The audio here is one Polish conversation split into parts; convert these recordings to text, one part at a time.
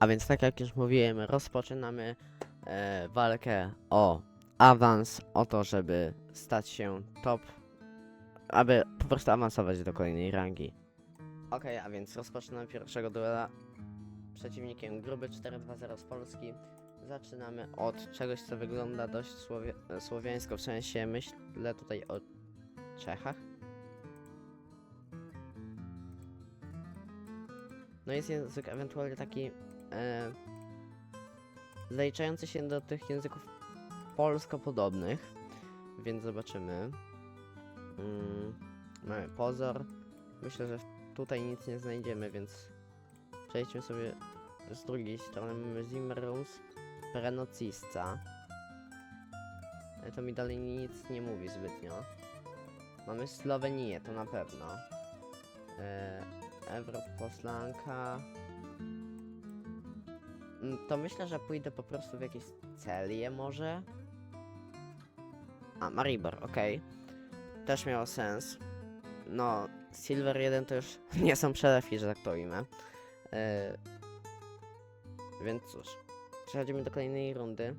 A więc tak jak już mówiłem, rozpoczynamy e, walkę o awans, o to, żeby stać się top, aby po prostu awansować do kolejnej rangi. Okej, a więc rozpoczynamy pierwszego duela. Przeciwnikiem gruby 4-2-0 z Polski. Zaczynamy od czegoś, co wygląda dość słowie, e, słowiańsko, w sensie myślę tutaj o Czechach. No jest język ewentualnie taki e, się do tych języków polsko-podobnych, więc zobaczymy. Mm, mamy pozor. Myślę, że tutaj nic nie znajdziemy, więc przejdźmy sobie z drugiej strony. Mamy Zimmerus Prenocista. Ale to mi dalej nic nie mówi zbytnio. Mamy Słowenię, to na pewno. E, Europoslanka. Mm, To myślę, że pójdę po prostu w jakieś celie może. A, Maribor, okej. Też miało sens. No, Silver 1 to już nie są przelewi, że tak ujmę. E, więc cóż, przechodzimy do kolejnej rundy.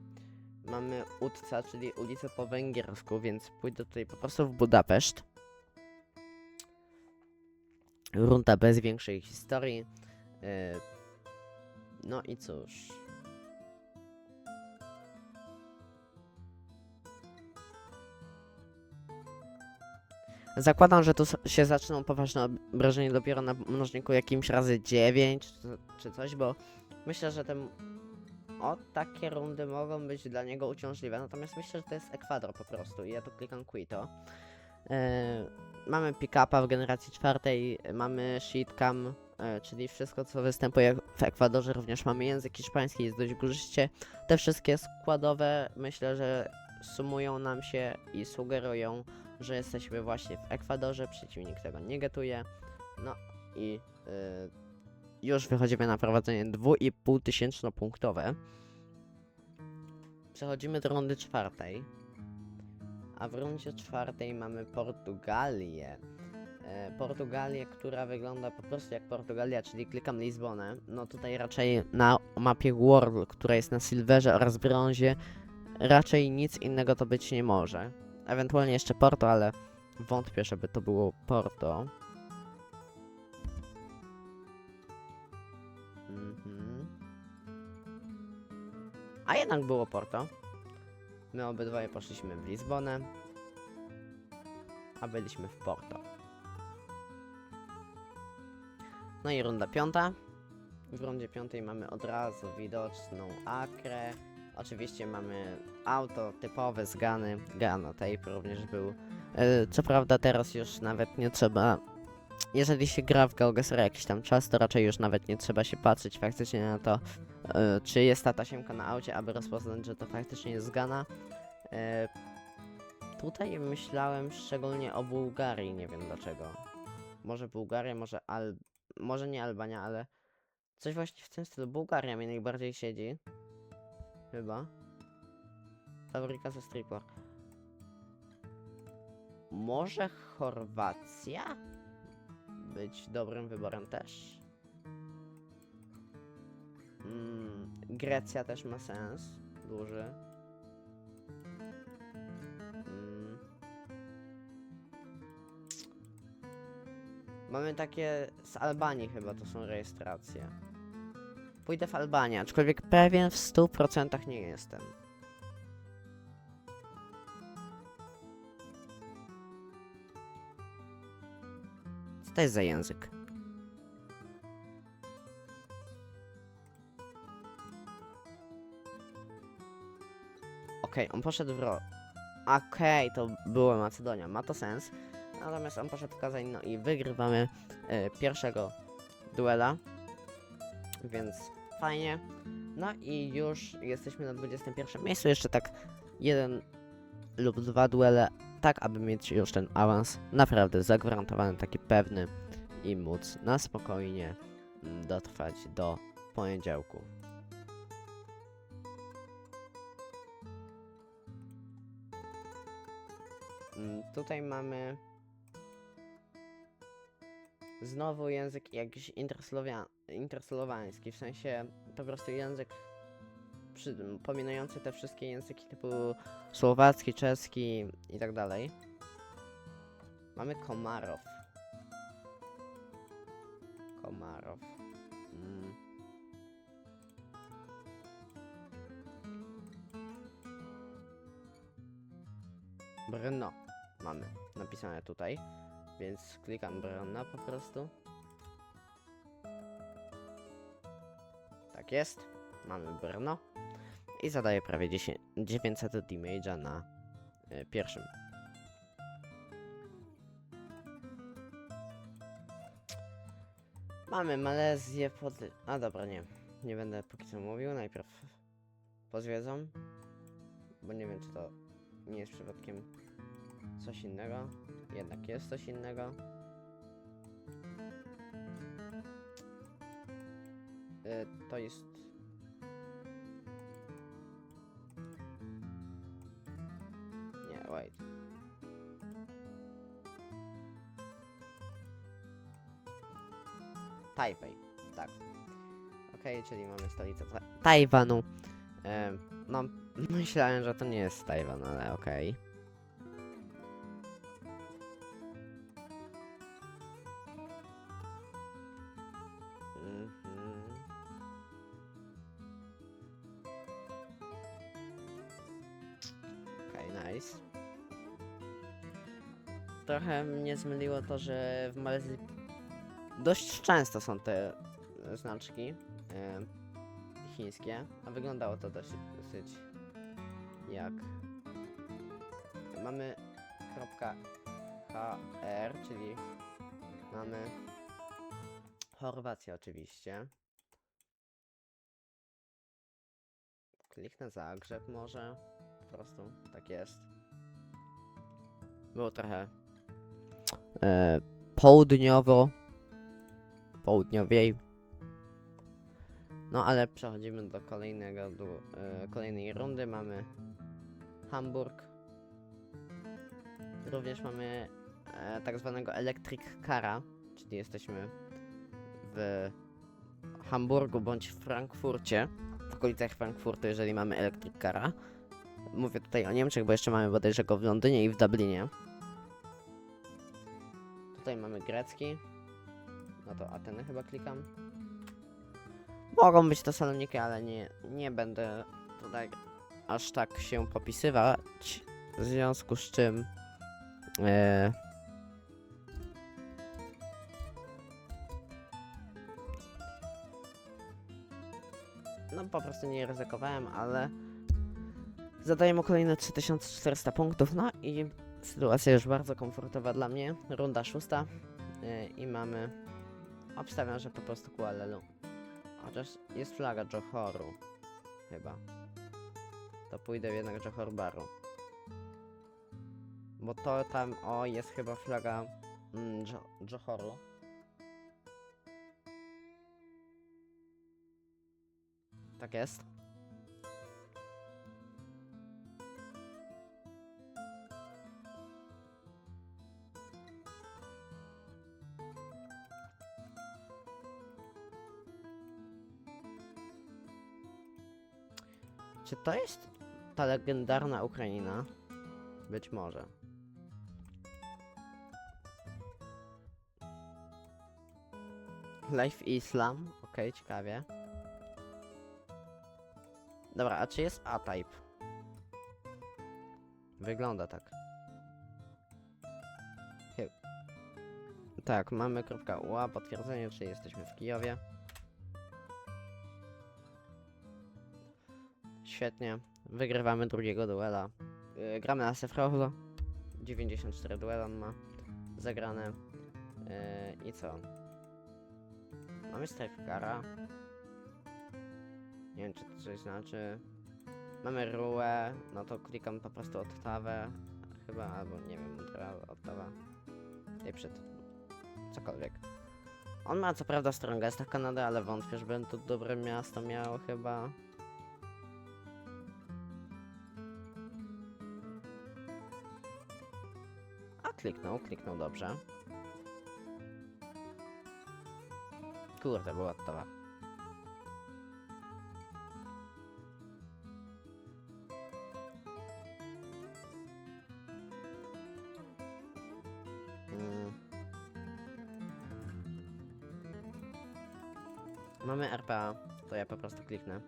Mamy Utca, czyli ulicę po węgiersku, więc pójdę tutaj po prostu w Budapeszt. Runda bez większej historii. E, no i cóż. Zakładam, że tu się zaczną poważne obrażenia dopiero na mnożniku jakimś razy 9 czy, coś, bo myślę, że te o takie rundy mogą być dla niego uciążliwe. Natomiast myślę, że to jest Ekwador po prostu i ja tu klikam Quito. E, mamy pick-upa w generacji czwartej, mamy shitcam, e, czyli wszystko co występuje w Ekwadorze. Również mamy język hiszpański, jest dość górzyście. Te wszystkie składowe myślę, że sumują nam się i sugerują, że jesteśmy właśnie w Ekwadorze. Przeciwnik tego nie getuje. No i e, już wychodzimy na prowadzenie 2,5 tysięczno punktowe. Przechodzimy do rundy czwartej. A w rundzie czwartej mamy Portugalię. E, Portugalię, która wygląda po prostu jak Portugalia, czyli klikam Lizbonę. No tutaj raczej na mapie World, która jest na silverze oraz brązie, raczej nic innego to być nie może. Ewentualnie jeszcze Porto, ale wątpię, żeby to było Porto. Mhm. A jednak było Porto. My obydwoje poszliśmy w Lizbonę, a byliśmy w Porto. No i runda piąta. W rundzie piątej mamy od razu widoczną Akrę. Oczywiście mamy auto typowe z Gany. Gano Tape również był. E, Co prawda teraz już nawet nie trzeba jeżeli się gra w Gaugesera jakiś tam czas, to raczej już nawet nie trzeba się patrzeć faktycznie na to, e, czy jest ta tasiemka na aucie, aby rozpoznać, że to faktycznie jest Gana. E, tutaj myślałem szczególnie o Bułgarii, nie wiem dlaczego. Może Bułgaria, może Al... może nie Albania, ale coś właśnie w tym stylu. Bułgaria mi najbardziej siedzi. Chyba. Fabryka ze stripper. Może Chorwacja? być dobrym wyborem też. Mm, Grecja też ma sens. Duży. Mamy takie z Albanii chyba to są rejestracje. Pójdę w Albanię, aczkolwiek pewien w 100% nie jestem. Co to jest za język? Okej, on poszedł w ro... Okej, to była Macedonia, ma to sens. Natomiast on poszedł Kazań, no i wygrywamy e, pierwszego duela. Więc fajnie. No i już jesteśmy na 21 miejscu. Jeszcze tak jeden lub dwa duele tak aby mieć już ten awans naprawdę zagwarantowany, taki pewny i móc na spokojnie mm, dotrwać do poniedziałku. Mm, Tutaj mamy znowu język jakiś intersolowański, w sensie po prostu język przy, pominujący te wszystkie języki typu słowacki, czeski i tak dalej. Mamy Komarow. Komarow. Mm. Brno mamy napisane tutaj, więc klikam Brno po prostu. Tak jest, mamy Brno i zadaję prawie 10, 900 damage'a na y, pierwszym. Mamy Malezję pod... A dobra, nie. Nie będę póki co mówił, najpierw pozwiedzam. Bo nie wiem, czy to nie jest przypadkiem coś innego. Jednak jest coś innego. Y, to jest... Nie, wait. Tajpej, tak. Okej, czyli mamy stolicę Ta Tajwanu. Em, no, myślałem, że to nie jest Tajwan, ale okej. Mhm. Nice. Trochę mnie zmyliło to, że w Malezji dość często są te e, znaczki e, chińskie, a wyglądało to dość, dosyć jak mamy kropka HR, czyli mamy Chorwację oczywiście. Kliknę Zagrzeb może. Po prostu tak jest. Było trochę e, południowo południowiej. No ale przechodzimy do kolejnego, do, e, kolejnej rundy. Mamy Hamburg. Również mamy e, tak zwanego Electric Cara, czyli jesteśmy w Hamburgu bądź w Frankfurcie, w okolicach Frankfurtu, jeżeli mamy Electric Cara. Mówię tutaj o Niemczech, bo jeszcze mamy bodajże go w Londynie i w Dublinie. Tutaj mamy grecki. No to Ateny chyba klikam. Mogą być to saloniki, ale nie, nie będę tutaj aż tak się popisywać. W związku z czym. E, no po prostu nie ryzykowałem, ale zadaję kolejne 3400 punktów. No i sytuacja już bardzo komfortowa dla mnie. Runda szósta. E, I mamy Obstawiam, że po prostu Kualelu. Chociaż jest flaga Johoru. Chyba. To pójdę jednak Johor Baru. Bo to tam, o, jest chyba flaga mm, jo Johoru. Tak jest. Czy to jest ta legendarna Ukraina? Być może. Life Islam? Okej, ciekawie. Dobra, a czy jest A-Type? Wygląda tak. Tak, mamy kropka UA, potwierdzenie, czy jesteśmy w Kijowie. Świetnie. Wygrywamy drugiego duela. Yy, gramy na Sefrolo. 94 duel on ma zagrane. Yy, I co? Mamy Strajkara. Nie wiem, czy to coś znaczy. Mamy Ruę, no to klikam po prostu Ottawę. Chyba, albo nie wiem, Ottawa. Nie przed. Cokolwiek. On ma co prawda Strongesta Kanady, ale wątpię, żeby to dobre miasto miało chyba. Kliknął, kliknął dobrze. Kurde, była gotowa. Mm. Mamy RPA, to ja po prostu kliknę.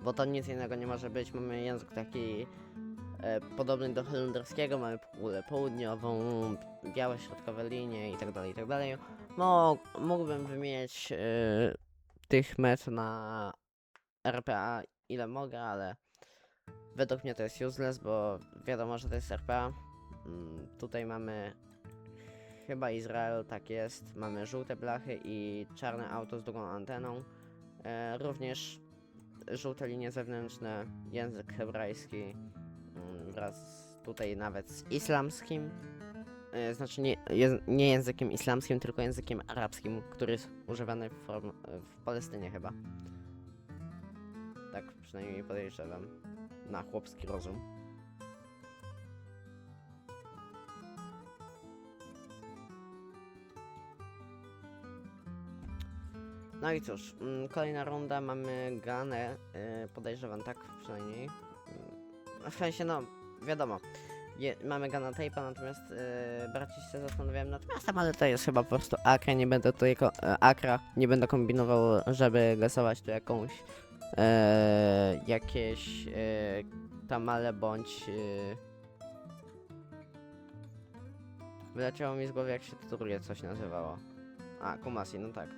Bo to nic innego nie może być. Mamy język taki e, podobny do holenderskiego, mamy półkulę południową, białe środkowe linie i tak dalej, i tak. Mo mógłbym wymieniać e, tych met na RPA ile mogę, ale według mnie to jest useless, bo wiadomo, że to jest RPA. Mm, tutaj mamy chyba Izrael, tak jest. Mamy żółte blachy i czarne auto z długą anteną. E, również żółte linie zewnętrzne, język hebrajski wraz tutaj nawet z islamskim. E, znaczy nie, nie językiem islamskim, tylko językiem arabskim, który jest używany w, form, w Palestynie chyba. Tak przynajmniej podejrzewam. Na chłopski rozum. No i cóż, mm, kolejna runda, mamy Ganę, y, podejrzewam tak przynajmniej. Mm, W sensie, no, wiadomo, je, mamy Gana natomiast y, bardziej się zastanawiałem nad miastem, ale to jest chyba po prostu Akra, nie będę tu jako e, Akra, nie będę kombinował, żeby gasować tu jakąś e, jakieś e, tamale bądź e, wyleciało mi z głowy jak się to drugie coś nazywało. A, Kumasi, no tak.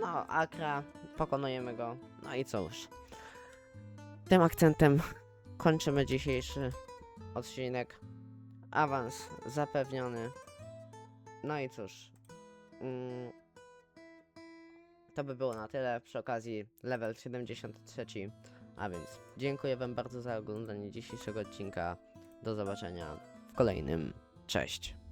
No, Akra, pokonujemy go. No i cóż. Tym akcentem kończymy dzisiejszy odcinek. Awans zapewniony. No i cóż. Mm, to by było na tyle. Przy okazji level 73. A więc dziękuję Wam bardzo za oglądanie dzisiejszego odcinka. Do zobaczenia w kolejnym. Cześć.